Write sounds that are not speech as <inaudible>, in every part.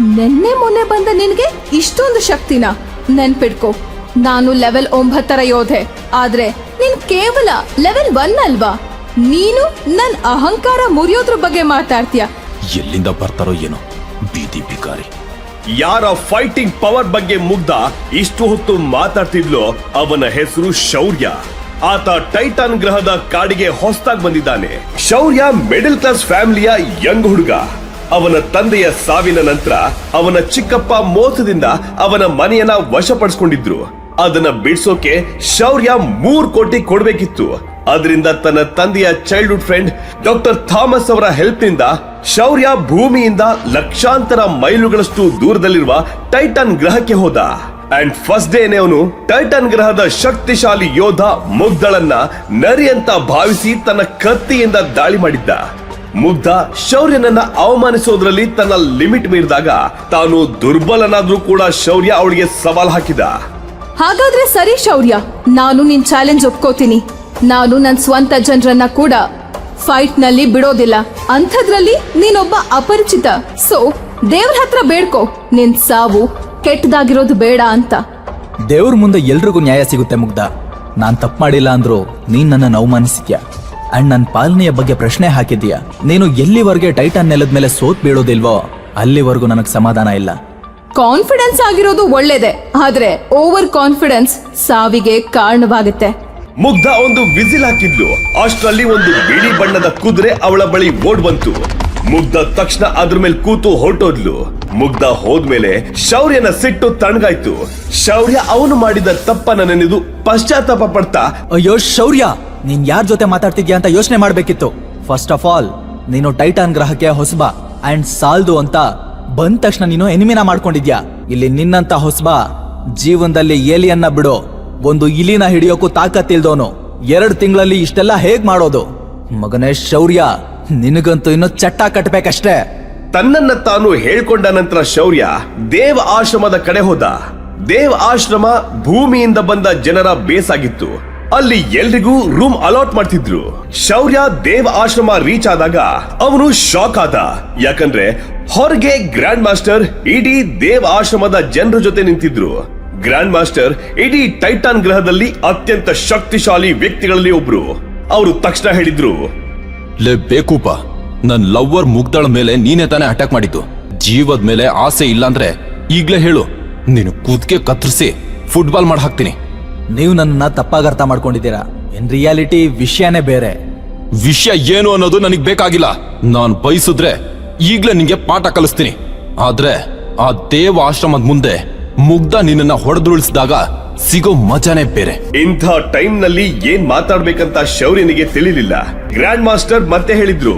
ನಿನ್ನೆ ಮೊನ್ನೆ ಬಂದ ನಿನ್ಗೆ ಇಷ್ಟೊಂದು ಶಕ್ತಿನ. ನೆನ್ಪಿಡ್ಕೊ. ನಾನು ಲೆವೆಲ್ ಒಂಬತ್ತರ ಯೋಧೆ. ಆದ್ರೆ ನೀನ್ ಕೇವಲ ಲೆವೆಲ್ ಒನ್ ಅಲ್ವಾ? ನೀನು ನನ್ ಅಹಂಕಾರ ಮುರಿಯೋದ್ರ ಬಗ್ಗೆ ಮಾತಾಡ್ತೀಯ. ಎಲ್ಲಿಂದ ಬರ್ತಾರೋ ಏನೋ. ಬೀದಿ ಬಿಕಾರಿ ಯಾರ ಫೈಟಿಂಗ್ ಪವರ್ ಬಗ್ಗೆ ಮುಗ್ಧ ಇಷ್ಟು ಹೊತ್ತು ಮಾತಾಡ್ತಿದ್ಲೋ ಅವನ ಹೆಸರು ಶೌರ್ಯ. ಆತ ಟೈಟಾನ್ ಗ್ರಹದ ಕಾಡಿಗೆ ಹೊಸದಾಗಿ ಬಂದಿದ್ದಾನೆ. ಶೌರ್ಯ ಮಿಡಲ್ ಕ್ಲಾಸ್ ಫ್ಯಾಮಿಲಿಯ ಯಂಗ್ ಹುಡುಗ. ಅವನ ತಂದೆಯ ಸಾವಿನ ನಂತರ ಅವನ ಚಿಕ್ಕಪ್ಪ ಮೋಸದಿಂದ ಅವನ ಮನೆಯನ್ನ ವಶಪಡಿಸಿಕೊಂಡಿದ್ರು. ಅದನ್ನ ಬಿಡಿಸೋಕೆ ಶೌರ್ಯ ಮೂರ್ ಕೋಟಿ ಕೊಡಬೇಕಿತ್ತು. ಅದರಿಂದ ತನ್ನ ತಂದೆಯ ಚೈಲ್ಡ್ಹುಡ್ ಫ್ರೆಂಡ್ ಡಾಕ್ಟರ್ ಥಾಮಸ್ ಅವರ ಹೆಲ್ಪ್ನಿಂದ ಶೌರ್ಯ ಭೂಮಿಯಿಂದ ಲಕ್ಷಾಂತರ ಮೈಲುಗಳಷ್ಟು ದೂರದಲ್ಲಿರುವ ಟೈಟನ್ ಗ್ರಹಕ್ಕೆ ಹೋದ. ಅಂಡ್ ಫಸ್ಟ್ ಡೇನೆ ಅವನು ಟೈಟನ್ ಗ್ರಹದ ಶಕ್ತಿಶಾಲಿ ಯೋಧ ಮುಗ್ಧಳನ್ನ ನರಿ ಅಂತ ಭಾವಿಸಿ ತನ್ನ ಕತ್ತಿಯಿಂದ ದಾಳಿ ಮಾಡಿದ್ದ. ಮುಗ್ಧ ಶೌರ್ಯನನ್ನ ಅವಮಾನಿಸೋದ್ರಲ್ಲಿ ತನ್ನ ಲಿಮಿಟ್ ಮೀರಿದಾಗ ತಾನು ದುರ್ಬಲನಾದ್ರೂ ಕೂಡ ಶೌರ್ಯ ಅವಳಿಗೆ ಸವಾಲ್ ಹಾಕಿದ. ಹಾಗಾದ್ರೆ ಸರಿ ಶೌರ್ಯ ನಾನು ನಿನ್ ಚಾಲೆಂಜ್ ಒಪ್ಕೋತೀನಿ. ನಾನು ನನ್ ಸ್ವಂತ ಜನರನ್ನ ಕೂಡ ಫೈಟ್ನಲ್ಲಿ ಬಿಡೋದಿಲ್ಲ. ಅಂಥದ್ರಲ್ಲಿ ನೀನೊಬ್ಬ ಅಪರಿಚಿತ. ಸೊ ದೇವ್ರ ಹತ್ರ ಬೇಡ್ಕೋ. ನಿನ್ ಸಾವು ಕೆಟ್ಟದಾಗಿರೋದು ಬೇಡ ಅಂತ. ದೇವ್ರ ಮುಂದೆ ಎಲ್ರಿಗೂ ನ್ಯಾಯ ಸಿಗುತ್ತೆ ಮುಗ್ಧ. ನಾನ್ ತಪ್ಪು ಮಾಡಿಲ್ಲ ಅಂದ್ರು ನೀನ್ ನನ್ನ ಅವಮಾನಿಸಿದ್ಯಾ ಅಂಡ್ ನನ್ನ ಪಾಲನೆಯ ಬಗ್ಗೆ ಪ್ರಶ್ನೆ ಹಾಕಿದ್ದೀಯ? ನೀನು ಎಲ್ಲಿವರೆಗೆ ಟೈಟನ್ ನೆಲದ ಮೇಲೆ ಸೋತ್ ಬೀಳೋದಿಲ್ವೋ ಅಲ್ಲಿವರೆಗೂ ನನಗೆ ಸಮಾಧಾನ ಇಲ್ಲ. ಕಾನ್ಫಿಡೆನ್ಸ್ ಆಗಿರೋದು ಒಳ್ಳೇದೆ ಆದ್ರೆ ಓವರ್ ಕಾನ್ಫಿಡೆನ್ಸ್ ಸಾವಿಗೆ ಕಾರಣವಾಗುತ್ತೆ. ಮುಗ್ಧ ಒಂದು ವಿಸಿಲ್ ಹಾಕಿದ್ಲು. ಅಷ್ಟರಲ್ಲಿ ಒಂದು ಬಿಳಿ ಬಣ್ಣದ ಕುದುರೆ ಅವಳ ಬಳಿ ಓಡ್ ಬಂತು. ಮುಗ್ಧ ತಕ್ಷಣ ಅದ್ರ ಮೇಲೆ ಕೂತು ಹೊರಟೋದ್ಲು. ಮುಗ್ಧ ಹೋದ್ಮೇಲೆ ಶೌರ್ಯನ ಸಿಟ್ಟು ತಣ್ಗಾಯ್ತು. ಶೌರ್ಯ ಅವನು ಮಾಡಿದ ತಪ್ಪನ ನೆನೆದು ಪಶ್ಚಾತ್ತಾಪ ಪಡ್ತಾ ಅಯ್ಯೋ ಶೌರ್ಯ! ನೀನ್ ಯಾರ ಜೊತೆ ಮಾತಾಡ್ತಿದ್ಯಾ ಅಂತ ಯೋಚನೆ ಮಾಡ್ಬೇಕಿತ್ತು. ಫಸ್ಟ್ ಆಫ್ ಆಲ್ ನೀನು ಟೈಟಾನ್ ಗ್ರಹಕ್ಕೆ ಹೊಸಬ ಅಂಡ್ ಸಾಲ್ದು ಅಂತ ಬಂದ ತಕ್ಷಣ ನೀನು ಎನಿಮಿನ ಮಾಡ್ಕೊಂಡಿದ್ಯಾ. ಇಲ್ಲಿ ನಿನ್ನಂತ ಹೊಸಬ ಜೀವನದಲ್ಲಿ ಏಲಿಯನ್ನ ಬಿಡು. ಒಂದು ಇಲಿನ ಹಿಡಿಯೋಕು ತಾಕತ್ತಿಲ್ದೋನು ಎರಡು ತಿಂಗಳಲ್ಲಿ ಇಷ್ಟೆಲ್ಲ ಹೇಗ್ ಮಾಡೋದು? ಮಗನೇ ಶೌರ್ಯ, ನಿನಗಂತೂ ಇನ್ನು ಚಟ್ಟ ಕಟ್ಬೇಕಷ್ಟೇ. ತನ್ನನ್ನ ತಾನು ಹೇಳ್ಕೊಂಡ ನಂತರ ಶೌರ್ಯ, ದೇವ ಆಶ್ರಮದ ಕಡೆ ಹೋದ. ದೇವ ಆಶ್ರಮ ಭೂಮಿಯಿಂದ ಬಂದ ಜನರ ಬೇಸಾಗಿತ್ತು. ಅಲ್ಲಿ ಎಲ್ರಿಗೂ ರೂಮ್ ಅಲಾಟ್ ಮಾಡ್ತಿದ್ರು. ಶೌರ್ಯ ದೇವ ಆಶ್ರಮ ರೀಚ್ ಆದಾಗ ಅವನು ಶಾಕ್ ಆದ. ಯಾಕಂದ್ರೆ ಹೊರಗೆ ಗ್ರ್ಯಾಂಡ್ ಮಾಸ್ಟರ್ ಇಡೀ ದೇವ ಆಶ್ರಮದ ಜನರ ಜೊತೆ ನಿಂತಿದ್ರು. ಗ್ರ್ಯಾಂಡ್ ಮಾಸ್ಟರ್ ಇಡೀ ಟೈಟಾನ್ ಗ್ರಹದಲ್ಲಿ ಅತ್ಯಂತ ಶಕ್ತಿಶಾಲಿ ವ್ಯಕ್ತಿಗಳಲ್ಲಿ ಒಬ್ರು. ಅವರು ತಕ್ಷಣ ಹೇಳಿದ್ರು, ಲೇ ಬೇಕೂಪ, ನನ್ ಲವ್ವರ್ ಮುಗ್ದಳ ಮೇಲೆ ನೀನೇ ತಾನೇ ಅಟ್ಯಾಕ್ ಮಾಡಿದ್ದು. ಜೀವದ ಮೇಲೆ ಆಸೆ ಇಲ್ಲಾಂದ್ರೆ ಈಗ್ಲೇ ಹೇಳು, ನೀನು ಕೂದ್ಕೆ ಕತ್ತರಿಸಿ ಫುಟ್ಬಾಲ್ ಮಾಡಿ ಹಾಕ್ತೀನಿ. ನೀವು ನನ್ನನ್ನ ತಪ್ಪಾಗಿ ಅರ್ಥ ಮಾಡ್ಕೊಂಡಿದ್ದೀರಾ. ಇನ್ ರಿಯಾಲಿಟಿ ವಿಷಯನೇ ಬೇರೆ. ವಿಷಯ ಏನು ಅನ್ನೋದು ನನಗೆ ಬೇಕಾಗಿಲ್ಲ. ನಾನು ಬಯಸಿದ್ರೆ ಈಗ್ಲೇ ನಿಂಗೆ ಪಾಠ ಕಲಿಸ್ತೀನಿ. ಆದ್ರೆ ಆ ದೇವ ಆಶ್ರಮದ ಮುಂದೆ ಮುಗ್ಧ ನಿನ್ನನ್ನ ಹೊಡೆದುರುಳಿಸಿದಾಗ ಸಿಗೋ ಮಜಾನೇ ಬೇರೆ. ಇಂಥ ಟೈಮ್ನಲ್ಲಿ ಏನ್ ಮಾತಾಡ್ಬೇಕಂತ ಶೌರ್ಯನಿಗೆ ತಿಳಿಲಿಲ್ಲ. ಗ್ರ್ಯಾಂಡ್ ಮಾಸ್ಟರ್ ಮತ್ತೆ ಹೇಳಿದ್ರು.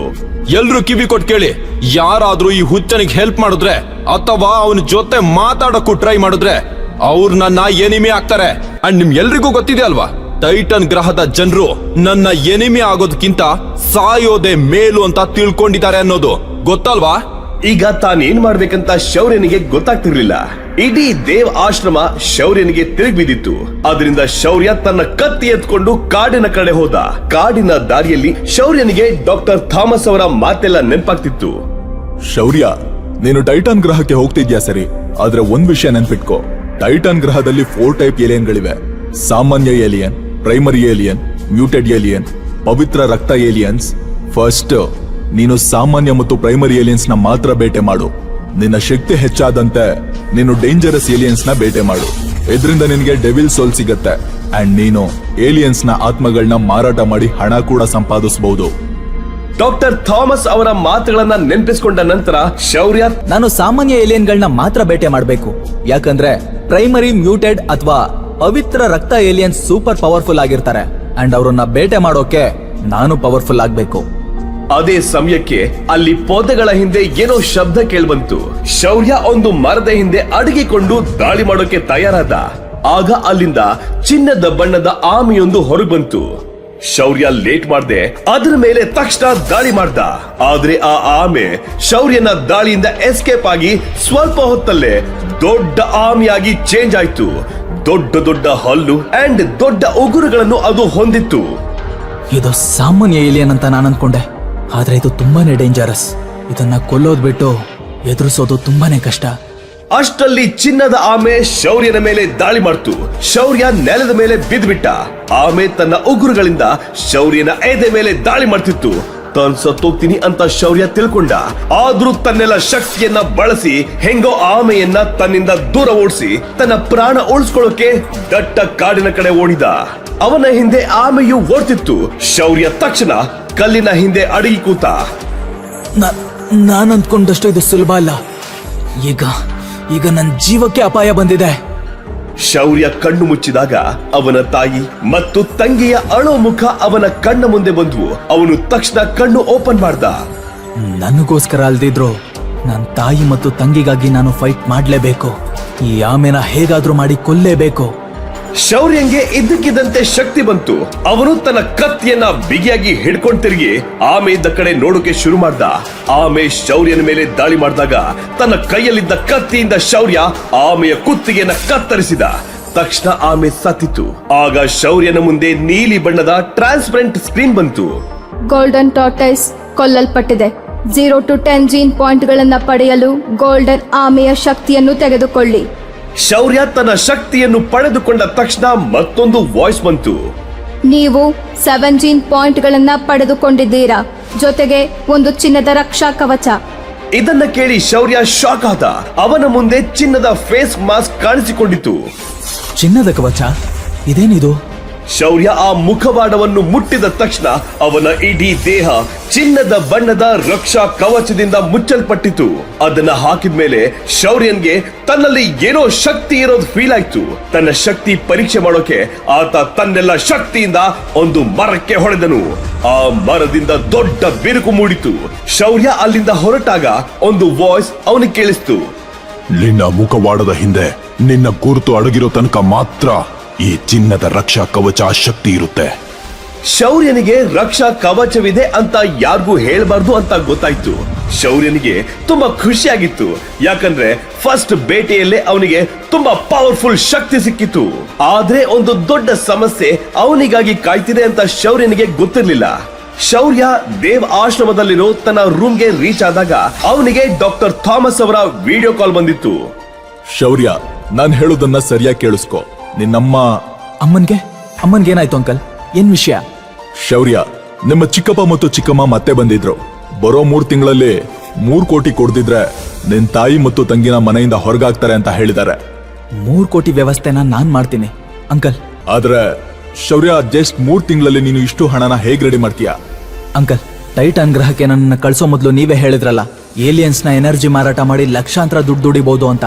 ಎಲ್ರು ಕಿವಿ ಕೊಟ್ ಕೇಳಿ ಯಾರಾದ್ರೂ ಈ ಹುಚ್ಚನಿಗೆ ಹೆಲ್ಪ್ ಮಾಡಿದ್ರೆ ಅಥವಾ ಅವನ ಜೊತೆ ಮಾತಾಡಕ್ಕೂ ಟ್ರೈ ಮಾಡಿದ್ರೆ ಅವ್ರು ನನ್ನ ಎನಿಮಿ ಆಗ್ತಾರೆ. ಅಂಡ್ ನಿಮ್ ಎಲ್ರಿಗೂ ಗೊತ್ತಿದೆ ಅಲ್ವಾ? ಟೈಟನ್ ಗ್ರಹದ ಜನರು ನನ್ನ ಎನಿಮಿ ಆಗೋದಕ್ಕಿಂತ ಸಾಯೋದೆ ಮೇಲು ಅಂತ ತಿಳ್ಕೊಂಡಿದ್ದಾರೆ ಅನ್ನೋದು. ಗೊತ್ತಲ್ವಾ? ಈಗ ತಾನೇನ್ ಮಾಡ್ಬೇಕಂತ ಶೌರ್ಯನಿಗೆ ಗೊತ್ತಾಗ್ತಿರ್ಲಿಲ್ಲ. ಇಡೀ ದೇವ್ ಆಶ್ರಮ ಶೌರ್ಯನಿಗೆ ತಿರುಗಿ ಬಿದ್ದಿತ್ತು. ಅದರಿಂದ ಶೌರ್ಯ ತನ್ನ ಕತ್ತಿ ಎತ್ಕೊಂಡು ಕಾಡಿನ ಕಡೆ ಹೋದ. ಕಾಡಿನ ದಾರಿಯಲ್ಲಿ ಶೌರ್ಯನಿಗೆ ಡಾಕ್ಟರ್ ಥಾಮಸ್ ಅವರ ಮಾತೆಲ್ಲ ನೆನಪಾಗ್ತಿತ್ತು. ಶೌರ್ಯ ನೀನು ಟೈಟನ್ ಗ್ರಹಕ್ಕೆ ಹೋಗ್ತಿದ್ಯಾ ಸರಿ? ಆದ್ರೆ ಒಂದ್ ವಿಷಯ ನೆನ್ಪಿಟ್ಕೋ. ಟೈಟಾನ್ ಗ್ರಹದಲ್ಲಿ ಫೋರ್ ಟೈಪ್ ಏಲಿಯನ್ಗಳಿವೆ. ಸಾಮಾನ್ಯ alien, primary alien, muted alien, ಪವಿತ್ರ ರಕ್ತ ಏಲಿಯನ್ಸ್. ಫಸ್ಟ್ ನೀನು ಸಾಮಾನ್ಯ ಮತ್ತು ಪ್ರೈಮರಿ ಏಲಿಯನ್ಸ್ನ ಮಾತ್ರ ಬೇಟೆ ಮಾಡು. ನಿನ್ನ ಶಕ್ತಿ ಹೆಚ್ಚಾದಂತೆ ನೀನು ಡೇಂಜರಸ್ ಏಲಿಯನ್ಸ್ನ ಬೇಟೆ ಮಾಡು. ಇದರಿಂದ ನಿನಗೆ ಡೆವಿಲ್ ಸೋಲ್ ಸಿಗತ್ತೆ. ಅಂಡ್ ನೀನು ಏಲಿಯನ್ಸ್ನ ಆತ್ಮಗಳನ್ನ ಮಾರಾಟ ಮಾಡಿ ಹಣ ಕೂಡ ಸಂಪಾದಿಸಬಹುದು ಡಾಕ್ಟರ್ ಥಾಮಸ್ ಅವರ ಮಾತುಗಳನ್ನ ನೆನಪಿಸಿಕೊಂಡ ನಂತರ ಶೌರ್ಯ ನಾನು ಸಾಮಾನ್ಯ ಏಲಿಯನ್ಗಳನ್ನ ಮಾತ್ರ ಬೇಟೆ ಮಾಡಬೇಕು. ಯಾಕಂದ್ರೆ ಪ್ರೈಮರಿ ಮ್ಯೂಟೆಡ್ ಅಥವಾ ಪವಿತ್ರ ರಕ್ತ ಏಲಿಯನ್ಸ್ ಸೂಪರ್ ಪವರ್ಫುಲ್ ಆಗಿರ್ತಾರೆ. ಅಂಡ್ ಅವ್ರನ್ನ ಬೇಟೆ ಮಾಡೋಕೆ ನಾನು ಪವರ್ಫುಲ್ ಆಗ್ಬೇಕು. ಅದೇ ಸಮಯಕ್ಕೆ ಅಲ್ಲಿ ಪೊದೆಗಳ ಹಿಂದೆ ಏನೋ ಶಬ್ದ ಕೇಳ್ಬಂತು. ಶೌರ್ಯ ಒಂದು ಮರದ ಹಿಂದೆ ಅಡಗಿಕೊಂಡು ದಾಳಿ ಮಾಡೋಕೆ ತಯಾರಾದ. ಆಗ ಅಲ್ಲಿಂದ ಚಿನ್ನದ ಬಣ್ಣದ ಆಮೆಯೊಂದು ಹೊರಬಂತು ಬಂತು. ಶೌರ್ಯ ಲೇಟ್ ಮಾಡ್ದೆ, ಅದ್ರ ಮೇಲೆ ತಕ್ಷಣ ದಾಳಿ ಮಾಡ್ದ. ಆದ್ರೆ ಆ ಆಮೆ ಶೌರ್ಯನ ದಾಳಿಯಿಂದ ಎಸ್ಕೇಪ್ ಆಗಿ ಸ್ವಲ್ಪ ಹೊತ್ತಲ್ಲೇ ದೊಡ್ಡ ಆಮೆಯಾಗಿ ಚೇಂಜ್ ಆಯ್ತು. ದೊಡ್ಡ ದೊಡ್ಡ ಹಲ್ಲು ಅಂಡ್ ದೊಡ್ಡ ಉಗುರುಗಳನ್ನು ಅದು ಹೊಂದಿತ್ತು. ಇದು ಸಾಮಾನ್ಯ ಏಲಿಯನ್ ಅಂತ ನಾನು ಅನ್ಕೊಂಡೆ. ಆದ್ರೆ ಇದು ತುಂಬಾನೇ ಡೇಂಜರಸ್ ಇದನ್ನ ಕೊಲ್ಲೋದ್ ಬಿಟ್ಟು ಎದುರಿಸೋದು ತುಂಬಾನೇ ಕಷ್ಟ. ಅಷ್ಟರಲ್ಲಿ ಚಿನ್ನದ ಆಮೆ ಶೌರ್ಯನ ಮೇಲೆ ದಾಳಿ ಮಾಡ್ತು. ಶೌರ್ಯ ನೆಲದ ಮೇಲೆ ಬಿದ್ದುಬಿಟ್ಟ. ಆಮೆ ತನ್ನ ಉಗುರುಗಳಿಂದ ಶೌರ್ಯನ ಎದೆ ಮೇಲೆ ದಾಳಿ ಮಾಡ್ತಿತ್ತು. ತಾನು ಸತ್ತೋಗ್ತೀನಿ ಅಂತ ಶೌರ್ಯ ತಿಳ್ಕೊಂಡ. ಆದ್ರೂ ತನ್ನೆಲ್ಲ ಶಕ್ತಿಯನ್ನ ಬಳಸಿ, ಹೆಂಗೋ ಆಮೆಯನ್ನ ತನ್ನಿಂದ ದೂರ ಓಡಿಸಿ, ತನ್ನ ಪ್ರಾಣ ಉಳಿಸ್ಕೊಳ್ಳೋಕೆ ದಟ್ಟ ಕಾಡಿನ ಕಡೆ ಓಡಿದ. ಅವನ ಹಿಂದೆ ಆಮೆಯು ಓಡ್ತಿತ್ತು. ಶೌರ್ಯ ತಕ್ಷಣ ಕಲ್ಲಿನ ಹಿಂದೆ ಅಡಗಿ ಕೂತ. ನಾನ್ ಅಂದ್ಕೊಂಡಷ್ಟು ಇದು ಸುಲಭ ಅಲ್ಲ. ಈಗ ಈಗ ನನ್ನ ಜೀವಕ್ಕೆ ಅಪಾಯ ಬಂದಿದೆ. ಶೌರ್ಯ ಕಣ್ಣು ಮುಚ್ಚಿದಾಗ ಅವನ ತಾಯಿ ಮತ್ತು ತಂಗಿಯ ಅಳೋ ಮುಖ ಅವನ ಕಣ್ಣ ಮುಂದೆ ಬಂದು ಅವನು ತಕ್ಷಣ ಕಣ್ಣು ಓಪನ್ ಮಾಡ್ದ. ನನಗೋಸ್ಕರ ಅಲ್ದಿದ್ರು ನನ್ನ ತಾಯಿ ಮತ್ತು ತಂಗಿಗಾಗಿ ನಾನು ಫೈಟ್ ಮಾಡಲೇಬೇಕು. ಈ ಆಮೆನ ಹೇಗಾದ್ರೂ ಮಾಡಿ ಕೊಲ್ಲೇಬೇಕು. ಶೌರ್ಯಂಗೆ ಇದ್ದಕ್ಕಿದ್ದಂತೆ ಶಕ್ತಿ ಬಂತು. ಅವನು ತನ್ನ ಕತ್ತಿಯನ್ನ ಬಿಗಿಯಾಗಿ ಹಿಡ್ಕೊಂಡು ತಿರುಗಿ ಆಮೆ ಇದ್ದ ಕಡೆ ನೋಡೋಕೆ ಶುರು ಮಾಡ್ದ. ಆಮೆ ಶೌರ್ಯನ ಮೇಲೆ ದಾಳಿ ಮಾಡಿದಾಗ ತನ್ನ ಕೈಯಲ್ಲಿದ್ದ ಕತ್ತಿಯಿಂದ ಶೌರ್ಯ ಆಮೆಯ ಕುತ್ತಿಗೆಯನ್ನ ಕತ್ತರಿಸಿದ. ತಕ್ಷಣ ಆಮೆ ಸತ್ತಿತು. ಆಗ ಶೌರ್ಯನ ಮುಂದೆ ನೀಲಿ ಬಣ್ಣದ ಟ್ರಾನ್ಸ್ಪರೆಂಟ್ ಸ್ಕ್ರೀನ್ ಬಂತು. ಗೋಲ್ಡನ್ ಟಾರ್ಟೈಸ್ ಕೊಲ್ಲಲ್ಪಟ್ಟಿದೆ. ಜೀರೋ ಟು ಟೆನ್ ಜೀನ್ ಪಾಯಿಂಟ್ಗಳನ್ನು ಪಡೆಯಲು ಗೋಲ್ಡನ್ ಆಮೆಯ ಶಕ್ತಿಯನ್ನು ತೆಗೆದುಕೊಳ್ಳಿ. ಶೌರ್ಯ ತನ್ನ ಶಕ್ತಿಯನ್ನು ಪಡೆದುಕೊಂಡ ತಕ್ಷಣ ಮತ್ತೊಂದು ವಾಯ್ಸ್ ಬಂತು. ನೀವು ಸೆವೆಂಟೀನ್ ಜೀನ್ ಪಾಯಿಂಟ್ಗಳನ್ನ ಪಡೆದುಕೊಂಡಿದ್ದೀರಾ. ಜೊತೆಗೆ ಒಂದು ಚಿನ್ನದ ರಕ್ಷಾ ಕವಚ. ಇದನ್ನ ಕೇಳಿ ಶೌರ್ಯ ಶಾಕ್ ಆದ. ಅವನ ಮುಂದೆ ಚಿನ್ನದ ಫೇಸ್ ಮಾಸ್ಕ್ ಕಾಣಿಸಿಕೊಂಡಿತು. ಚಿನ್ನದ ಕವಚ? ಇದೇನಿದು? ಶೌರ್ಯ ಆ ಮುಖವಾಡವನ್ನು ಮುಟ್ಟಿದ ತಕ್ಷಣ ಅವನ ಇಡೀ ದೇಹ ಚಿನ್ನದ ಬಣ್ಣದ ರಕ್ಷಾ ಕವಚದಿಂದ ಮುಚ್ಚಲ್ಪಟ್ಟಿತು. ಅದನ್ನ ಹಾಕಿದ ಮೇಲೆ ಶೌರ್ಯನ್ಗೆ ತನ್ನಲ್ಲಿ ಏನೋ ಶಕ್ತಿ ಇರೋದು ಫೀಲ್ ಆಯ್ತು. ತನ್ನ ಶಕ್ತಿ ಪರೀಕ್ಷೆ ಮಾಡೋಕೆ ಆತ ತನ್ನೆಲ್ಲ ಶಕ್ತಿಯಿಂದ ಒಂದು ಮರಕ್ಕೆ ಹೊಡೆದನು. ಆ ಮರದಿಂದ ದೊಡ್ಡ ಬಿರುಕು ಮೂಡಿತು. ಶೌರ್ಯ ಅಲ್ಲಿಂದ ಹೊರಟಾಗ ಒಂದು ವಾಯ್ಸ್ ಅವನಿಗೆ ಕೇಳಿಸ್ತು. ನಿನ್ನ ಮುಖವಾಡದ ಹಿಂದೆ ನಿನ್ನ ಗುರುತು ಅಡಗಿರೋ ತನಕ ಮಾತ್ರ ಈ ಚಿನ್ನದ ರಕ್ಷಾ ಕವಚ ಶಕ್ತಿ ಇರುತ್ತೆ. ಶೌರ್ಯನಿಗೆ ರಕ್ಷಾ ಕವಚವಿದೆ ಅಂತ ಯಾರಿಗೂ ಹೇಳಬಾರ್ದು ಅಂತ ಗೊತ್ತಾಯ್ತು. ಶೌರ್ಯನಿಗೆ ತುಂಬಾ ಖುಷಿಯಾಗಿತ್ತು. ಯಾಕಂದ್ರೆ ಫಸ್ಟ್ ಬೇಟೆಯಲ್ಲೇ ಅವನಿಗೆ ತುಂಬಾ ಪವರ್ಫುಲ್ ಶಕ್ತಿ ಸಿಕ್ಕಿತ್ತು. ಆದ್ರೆ ಒಂದು ದೊಡ್ಡ ಸಮಸ್ಯೆ ಅವನಿಗಾಗಿ ಕಾಯ್ತಿದೆ ಅಂತ ಶೌರ್ಯನಿಗೆ ಗೊತ್ತಿರ್ಲಿಲ್ಲ. ಶೌರ್ಯ ದೇವ್ ಆಶ್ರಮದಲ್ಲಿರೋ ತನ್ನ ರೂಮ್ಗೆ ರೀಚ್ ಆದಾಗ ಅವನಿಗೆ ಡಾಕ್ಟರ್ ಥಾಮಸ್ ಅವರ ವಿಡಿಯೋ ಕಾಲ್ ಬಂದಿತ್ತು. ಶೌರ್ಯ ನಾನ್ ಹೇಳೋದನ್ನ ಸರಿಯಾಗಿ ಕೇಳಿಸ್ಕೊ. ನಿನ್ನಮ್ಮ. ಅಮ್ಮನ್ಗೆ? ಅಮ್ಮನ್ಗೆ ಏನಾಯ್ತು ಅಂಕಲ್? ಏನ್ ವಿಷಯ? ಶೌರ್ಯ. ನಿಮ್ಮ ಚಿಕ್ಕಪ್ಪ ಮತ್ತು ಚಿಕ್ಕಮ್ಮ ಮತ್ತೆ ಬಂದಿದ್ರು. ಬರೋ ಮೂರ್ ತಿಂಗಳಲ್ಲಿ ಮೂರ್ ಕೋಟಿ ಕೊಡ್ದಿದ್ರೆ ನಿನ್ ತಾಯಿ ಮತ್ತು ತಂಗಿನ ಮನೆಯಿಂದ ಹೊರಗಾಗ್ತಾರೆ ಅಂತ ಹೇಳಿದ್ದಾರೆ. ಮೂರ್ ಕೋಟಿ ವ್ಯವಸ್ಥೆನ ನಾನ್ ಮಾಡ್ತೀನಿ ಅಂಕಲ್. ಆದ್ರೆ ಶೌರ್ಯ ಜಸ್ಟ್ ಮೂರ್ ತಿಂಗಳಲ್ಲಿ ನೀನು ಇಷ್ಟು ಹಣನ ಹೇಗ್ ರೆಡಿ ಮಾಡ್ತೀಯಾ? ಅಂಕಲ್ ಟೈಟಾನ್ ಗ್ರಹಕ್ಕೆ ನನ್ನ ಕಳ್ಸೋ ಮೊದಲು ನೀವೇ ಹೇಳಿದ್ರಲ್ಲ ಏಲಿಯನ್ಸ್ನ ಎನರ್ಜಿ ಮಾರಾಟ ಮಾಡಿ ಲಕ್ಷಾಂತರ ದುಡ್ಡು ದುಡಿಬಹುದು ಅಂತ.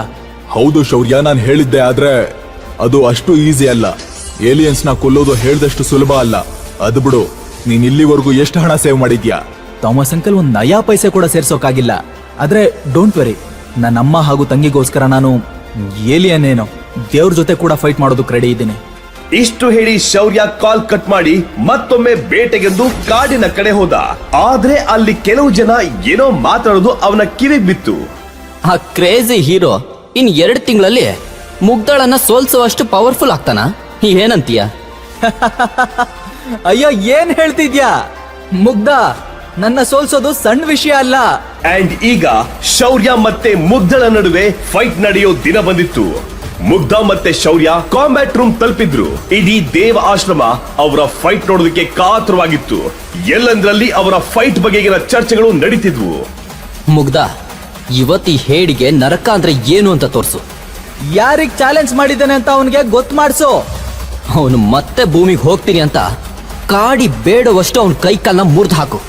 ಹೌದು ಶೌರ್ಯ ನಾನು ಹೇಳಿದ್ದೆ ಆದ್ರೆ ಅದು ಅಷ್ಟು ಈಸಿ ಅಲ್ಲ. ಏಲಿಯನ್ಸ್ನ ಕೊಲ್ಲೋದು ಹೇಳ್ದಷ್ಟು ಸುಲಭ ಅಲ್ಲ. ಅದು ಬಿಡು ನೀನ್ ಇಲ್ಲಿವರೆಗೂ ಎಷ್ಟು ಹಣ ಸೇವ್ ಮಾಡಿದ್ಯಾ? ಥಾಮಸ್ ಅಂಕಲ್ ಒಂದ್ ನಯಾ ಪೈಸೆ ಕೂಡ ಸೇರ್ಸೋಕಾಗಿಲ್ಲ. ಆದ್ರೆ ಡೋಂಟ್ ವೆರಿ ನನ್ನ ಅಮ್ಮ ಹಾಗೂ ತಂಗಿಗೋಸ್ಕರ ನಾನು ಏಲಿಯನ್ ಏನೋ ದೇವ್ರ ಜೊತೆ ಕೂಡ ಫೈಟ್ ಮಾಡೋದು ರೆಡಿ ಇದ್ದೀನಿ. ಇಷ್ಟು ಹೇಳಿ ಶೌರ್ಯ ಕಾಲ್ ಕಟ್ ಮಾಡಿ ಮತ್ತೊಮ್ಮೆ ಬೇಟೆಗೆಂದು ಕಾಡಿನ ಕಡೆ ಹೋದ. ಆದ್ರೆ ಅಲ್ಲಿ ಕೆಲವು ಜನ ಏನೋ ಮಾತಾಡೋದು ಅವನ ಕಿವಿಗೆ ಬಿತ್ತು. ಆ ಕ್ರೇಜಿ ಹೀರೋ ಇನ್ ಎರಡು ತಿಂಗಳಲ್ಲಿ ಮುಗ್ದಳನ್ನ ಸೋಲ್ಸುವಷ್ಟು ಪವರ್ಫುಲ್ ಆಗ್ತಾನ? ಏನಂತೀಯ? <laughs> ಅಯ್ಯೋ ಏನ್ ಹೇಳ್ತಿದ್ಯಾ? ಮುಗ್ಧ ನನ್ನ ಸೋಲ್ಸೋದು ಸಣ್ಣ ವಿಷಯ ಅಲ್ಲ. ಅಂಡ್ ಈಗ ಶೌರ್ಯ ಮತ್ತೆ ಮುಗ್ಧಳ ನಡುವೆ ಫೈಟ್ ನಡೆಯೋ ದಿನ ಬಂದಿತ್ತು. ಮುಗ್ಧ ಮತ್ತೆ ಶೌರ್ಯ ಕಾಂಬ್ಯಾಟ್ ರೂಮ್ ತಲುಪಿದ್ರು. ಇಡೀ ದೇವ ಆಶ್ರಮ ಅವರ ಫೈಟ್ ನೋಡೋದಕ್ಕೆ ಕಾತರವಾಗಿತ್ತು. ಎಲ್ಲಂದ್ರಲ್ಲಿ ಅವರ ಫೈಟ್ ಬಗೆಗಿನ ಚರ್ಚೆಗಳು ನಡೀತಿದ್ವು. ಮುಗ್ಧ ಇವತ್ತಿ ಹೇಡಿಗೆ ನರಕ ಅಂದ್ರೆ ಏನು ಅಂತ ತೋರ್ಸು. ಯಾರಿಗ್ ಚಾಲೆಂಜ್ ಮಾಡಿದ್ದಾನೆ ಅಂತ ಅವನಿಗೆ ಗೊತ್ತು ಮಾಡಿಸು. ಅವನು ಮತ್ತೆ ಭೂಮಿಗೆ ಹೋಗ್ತೀನಿ ಅಂತ ಕಾಡಿ ಬೇಡವಷ್ಟು ಅವನ ಕೈ ಕಾಲನ್ನ ಮುರಿದು ಹಾಕು.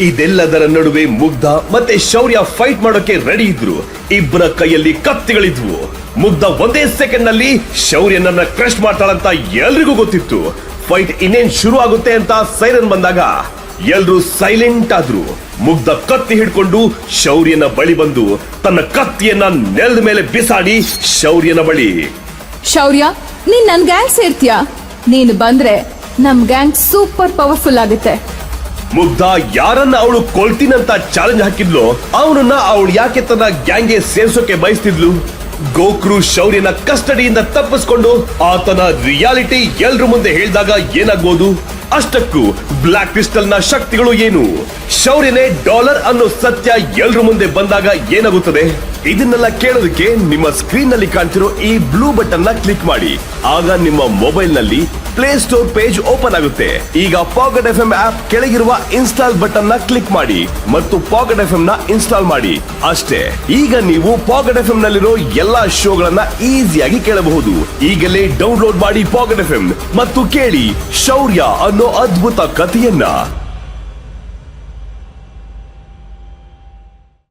ಇದೆಲ್ಲದರ ನಡುವೆ ಮುಗ್ಧ ಮತ್ತೆ ಶೌರ್ಯ ಫೈಟ್ ಮಾಡೋಕೆ ರೆಡಿ ಇದ್ರು. ಇಬ್ಬರ ಕೈಯಲ್ಲಿ ಕತ್ತಿಗಳಿದ್ವು. ಮುಗ್ಧ ಒಂದೇ ಸೆಕೆಂಡ್ನಲ್ಲಿ ಶೌರ್ಯನನ್ನ ಕ್ರಶ್ ಮಾಡ್ತಾಳಂತ ಎಲ್ರಿಗೂ ಗೊತ್ತಿತ್ತು. ಫೈಟ್ ಇನ್ನೇನ್ ಶುರು ಆಗುತ್ತೆ ಅಂತ ಸೈರನ್ ಬಂದಾಗ ಎಲ್ರೂ ಸೈಲೆಂಟ್ ಆದ್ರು. ಮುಗ್ಧ ಕತ್ತಿ ಹಿಡ್ಕೊಂಡು ಶೌರ್ಯನ ಬಳಿ ಬಂದು ತನ್ನ ಕತ್ತಿಯನ್ನ ನೆಲದ ಮೇಲೆ ಬಿಸಾಡಿ ಶೌರ್ಯನ ಬಳಿ. ಶೌರ್ಯ ನೀನ್ ನನ್ ಗ್ಯಾಂಗ್ ಸೇರ್ತೀಯಾ? ನೀನು ಬಂದ್ರೆ ನಮ್ ಗ್ಯಾಂಗ್ ಸೂಪರ್ ಪವರ್ಫುಲ್ ಆಗುತ್ತೆ. ಮುಗ್ಧ ಯಾರನ್ನ ಅವಳು ಕೊಲ್ತೀನಂತ ಚಾಲೆಂಜ್ ಹಾಕಿದ್ಲು ಅವನನ್ನ ಅವಳು ಯಾಕೆ ತನ್ನ ಗ್ಯಾಂಗ್ಗೆ ಸೇರ್ಸೋಕೆ ಬಯಸ್ತಿದ್ಲು? ಗೋಕ್ರು ಶೌರ್ಯನ ಕಸ್ಟಡಿಯಿಂದ ತಪ್ಪಿಸ್ಕೊಂಡು ಆತನ ರಿಯಾಲಿಟಿ ಎಲ್ರ ಮುಂದೆ ಹೇಳಿದಾಗ ಏನಾಗ್ಬೋದು? ಅಷ್ಟಕ್ಕೂ ಬ್ಲಾಕ್ ಕ್ರಿಸ್ಟಲ್ನ ಶಕ್ತಿಗಳು ಏನು? ಶೌರ್ಯನೇ ಡಾಲರ್ ಅನ್ನೋ ಸತ್ಯ ಎಲ್ರ ಮುಂದೆ ಬಂದಾಗ ಏನಾಗುತ್ತದೆ? ಇದನ್ನೆಲ್ಲ ಕೇಳೋದಕ್ಕೆ ನಿಮ್ಮ ಸ್ಕ್ರೀನ್ನಲ್ಲಿ ಕಾಣ್ತಿರೋ ಈ ಬ್ಲೂ ಬಟನ್ನ ಕ್ಲಿಕ್ ಮಾಡಿ. ಆಗ ನಿಮ್ಮ ಮೊಬೈಲ್ನಲ್ಲಿ ಪ್ಲೇ ಸ್ಟೋರ್ ಪೇಜ್ ಓಪನ್ ಆಗುತ್ತೆ. ಈಗ ಪಾಕೆಟ್ ಎಫ್ ಎಂ ಆಪ್ ಕೆಳಗಿರುವ ಇನ್ಸ್ಟಾಲ್ ಬಟನ್ನ ಕ್ಲಿಕ್ ಮಾಡಿ ಮತ್ತು ಪಾಕೆಟ್ ಎಫ್ ಎಂ ನ ಇನ್ಸ್ಟಾಲ್ ಮಾಡಿ. ಅಷ್ಟೇ. ಈಗ ನೀವು ಪಾಕೆಟ್ ಎಫ್ ಎಂ ನಲ್ಲಿರೋ ಎಲ್ಲಾ ಶೋಗಳನ್ನ ಈಸಿಯಾಗಿ ಕೇಳಬಹುದು. ಈಗಲೇ ಡೌನ್ಲೋಡ್ ಮಾಡಿ ಪಾಕೆಟ್ ಎಫ್ ಎಂ ಮತ್ತು ಕೇಳಿ ಶೌರ್ಯ ಅನ್ನೋ ಅದ್ಭುತ ಕಥೆಯನ್ನ